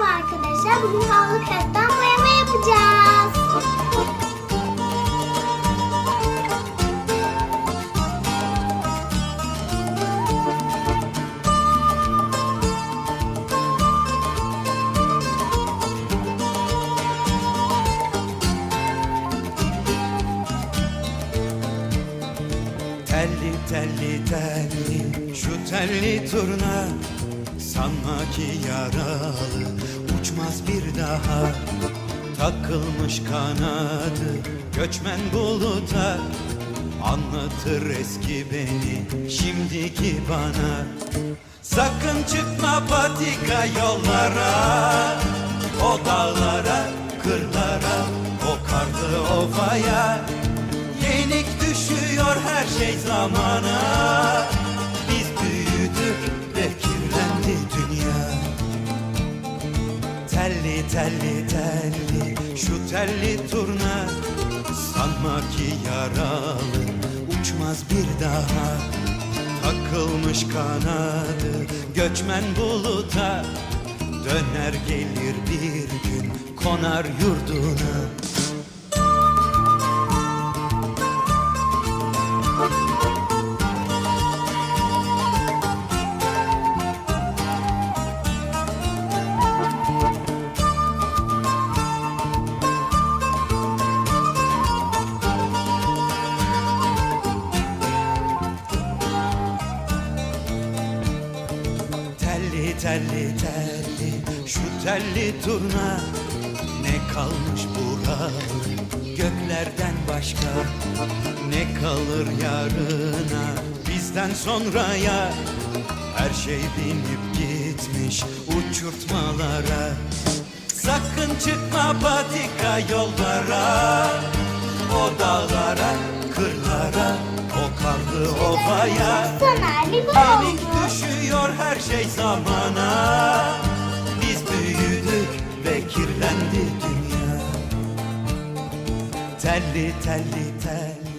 Merhaba arkadaşlar. Bugün havlu kağıttan boyama yapacağız. Telli telli telli şu telli turna Sanma ki yaralı uçmaz bir daha. Takılmış kanadı göçmen buluta. Anlatır eski beni şimdiki bana. Sakın çıkma patika yollara. O dağlara, kırlara, o karlı ovaya. Yenik düşüyor her şey zamana Telli telli şu telli turna. Sanma ki yaralı uçmaz bir daha. Takılmış kanadı göçmen buluta. Döner gelir bir gün konar yurduna Telli telli telli şu telli turna Ne kalmış buralı göklerden başka Ne kalır yarına? Bizden sonraya Her şey binip gitmiş uçurtmalara. Sakın çıkma patika yollara ovaya oldu. düşüyor her şey zamana. Biz büyüdük ve kirlendi dünya. Telli telli telli